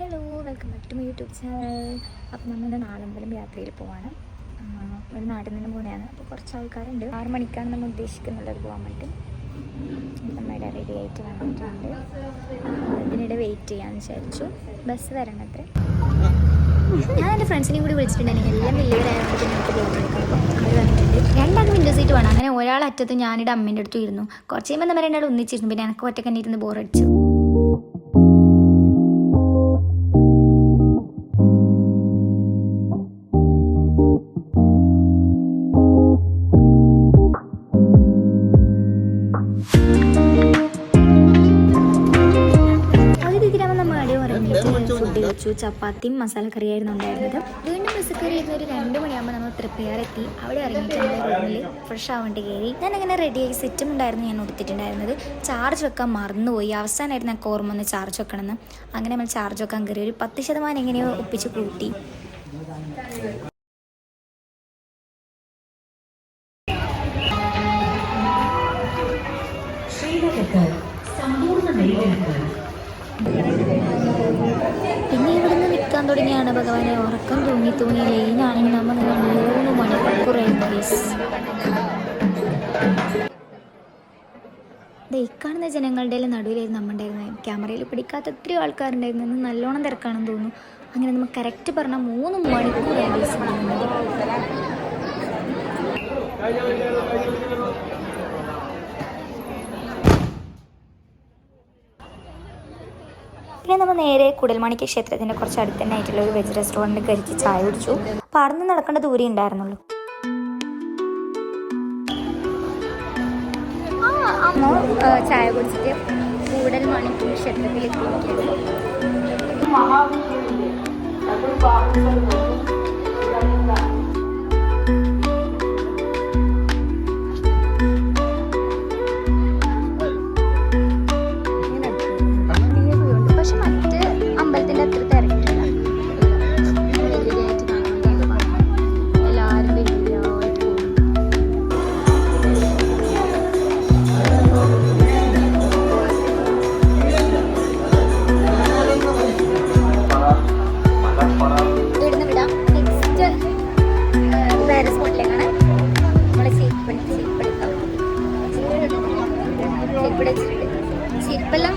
Hello welcome back to my YouTube channel അപ്പോൾ നമ്മൾ നാളമ്പലം യാത്രയിൽ പോവാണ്. ഒരു നാട്ടിൽ നിന്ന് പോകുന്നതാണ് അപ്പോൾ കുറച്ച് ആൾക്കാരുണ്ട്. ആറ് മണിക്കാണ് നമ്മൾ ഉദ്ദേശിക്കുന്നുള്ളത് പോകാൻ വേണ്ടി. നമ്മുടെ റെഡി ആയിട്ട് വന്നിട്ടുണ്ട്. അതിനിടെ വെയിറ്റ് ചെയ്യാമെന്ന് വിചാരിച്ചു. ബസ് വരണം അത്ര ഞാൻ എന്റെ ഫ്രണ്ട്സിനെയും കൂടി വിളിച്ചിട്ടുണ്ടായിരുന്നു എല്ലാം വലിയവരായതുകൊണ്ട് നമുക്ക് വിൻഡോ സീറ്റ് വേണം. അങ്ങനെ ഒരാൾ അറ്റത്ത് ഞാനിവിടെ അമ്മേന്റെ അടുത്ത് ഇരുന്നു. കുറച്ച് കഴിയുമ്പോൾ നമ്മൾ രണ്ടാൾ ഒന്നിച്ചിരുന്നു. പിന്നെ എനിക്ക് ഒറ്റ കണ്ടിരുന്ന് ബോറടിച്ചു ചപ്പാത്തിയും മസാലക്കറിയായിരുന്നു ഉണ്ടായിരുന്നത്. വീണ്ടും ബസ് കയറിയിരുന്ന ഒരു രണ്ട് മണിയാകുമ്പോൾ നമ്മൾ പ്രിപ്പയർ എത്തി അവിടെ ഇറങ്ങിയിട്ട് നമ്മുടെ റൂമിൽ ഫ്രഷ് ആവേണ്ടി കയറി. ഞാൻ അങ്ങനെ റെഡിയായി സെറ്റും ഉണ്ടായിരുന്നു ഞാൻ ഉടുത്തിട്ടുണ്ടായിരുന്നത്. ചാർജ് വെക്കാൻ മറന്നുപോയി. അവസാനമായിരുന്നു എനിക്ക് ഓർമ്മ ഒന്ന് ചാർജ് വെക്കണമെന്ന്. അങ്ങനെ നമ്മൾ ചാർജ് വെക്കാൻ കയറി. ഒരു പത്ത് ശതമാനം എങ്ങനെയോ ഒപ്പിച്ച് കൂട്ടി. സമ്പൂർണ വെടിവെപ്പ് പിന്നെ ഇവിടുന്ന് തുടങ്ങിയാണ് ഭഗവാനെ. ഉറക്കം തൂങ്ങി തൂങ്ങി ലൈനാണെങ്കിൽ നമ്മൾ മൂന്ന് മണിക്കൂറായി പ്ലീസ് ഇക്കാണുന്ന ജനങ്ങളുടെ നടുവിലായിരുന്നു നമ്മ ഉണ്ടായിരുന്നത് ക്യാമറയിൽ പിടിക്കാത്ത എത്രയോ ആൾക്കാരുണ്ടായിരുന്നു. നല്ലോണം തിരക്കാണെന്ന് തോന്നുന്നു. അങ്ങനെ നമ്മൾ കറക്റ്റ് പറഞ്ഞാൽ മൂന്ന് മണിക്കൂറായി ബസ് പിന്നെ നമ്മൾ നേരെ കുടൽമാണിക്യ ക്ഷേത്രത്തിന്റെ കുറച്ച് അടുത്ത് തന്നെ ആയിട്ടുള്ള ഒരു വെജ് റെസ്റ്റോറന്റ് കരിച്ച് ചായ കുടിച്ചു. പറന്ന് നടക്കേണ്ട ദൂരെ ഉണ്ടായിരുന്നുള്ളൂ. അമ്മ ചായ കുടിച്ചിട്ട് കൂടൽ മണിക്ക് ക്ഷേത്രത്തിലേക്ക് പക്ഷെ ചീപ്പടി ചീപ്പെല്ലാം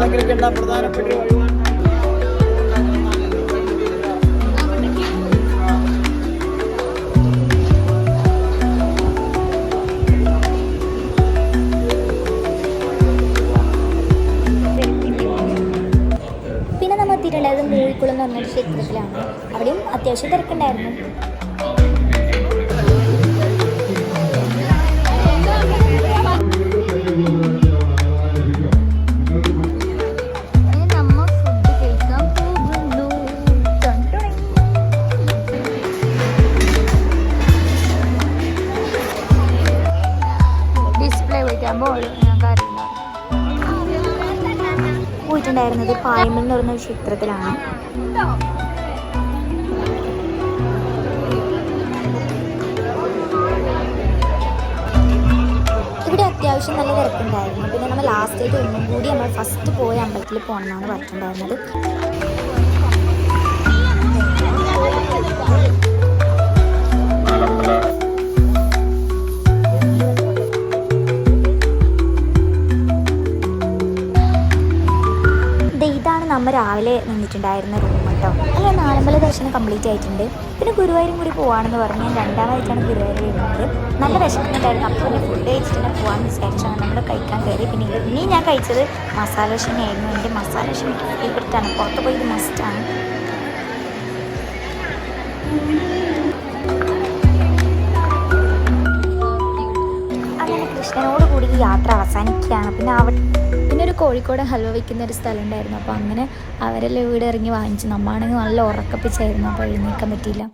കിടാവളക്കിലേക്കുള്ള പ്രധാനപ്പെട്ട പിന്നെ നമ്മൾ എത്തിയിട്ടുണ്ടായത് മൂഴിക്കുളം എന്ന് പറഞ്ഞൊരു ക്ഷേത്രത്തിലാണ്. അവിടെയും അത്യാവശ്യം തിരക്കുണ്ടായിരുന്നു. പോയിട്ടുണ്ടായിരുന്നത് പായ്മൽ എന്ന് പറയുന്ന ഒരു ഇവിടെ അത്യാവശ്യം നല്ല തിരക്കുണ്ടായിരുന്നു. പിന്നെ നമ്മൾ ലാസ്റ്റ് ആയിട്ട് ഒന്നും കൂടി നമ്മൾ ഫസ്റ്റ് പോയ അമ്പലത്തിൽ പോകണമെന്നാണ് പറഞ്ഞിട്ടുണ്ടായിരുന്നത്. നമ്മൾ രാവിലെ നിന്നിട്ടുണ്ടായിരുന്ന റൂം കേട്ടോ അല്ല നാലമ്പല ദർശനം കംപ്ലീറ്റ് ആയിട്ടുണ്ട്. പിന്നെ ഗുരുവായൂരും കൂടി പോവാണെന്ന് പറഞ്ഞ് ഞാൻ രണ്ടാമതായിട്ടാണ് ഗുരുവായൂർ വരുന്നത്. നല്ല വിശക്കുന്നുണ്ടായിരുന്നു. അപ്പോൾ പിന്നെ ഫുഡ് കഴിച്ചിട്ട് തന്നെ പോകാമെന്ന് വിചാരിച്ചാണ് നമ്മൾ കഴിക്കാൻ കയറി. പിന്നെ ഇനി ഞാൻ കഴിച്ചത് മസാല ആയിരുന്നു. എന്റെ മസാല എനിക്ക് ഫേവററ്റാണ് പുറത്ത് പോയി മസ്റ്റാണ് യാത്ര അവസാനിക്കുകയാണ്. പിന്നെ അവ പിന്നെ ഒരു കോഴിക്കോട് ഹൽവ വയ്ക്കുന്ന ഒരു സ്ഥലം ഉണ്ടായിരുന്നു. അപ്പോൾ അങ്ങനെ അവരെല്ലാം വീട് ഇറങ്ങി വാങ്ങിച്ചു. നമ്മളാണെങ്കിൽ നല്ല ഉറക്കപ്പിച്ചായിരുന്നു. അപ്പോൾ എഴുന്നേൽക്കാൻ പറ്റിയില്ല.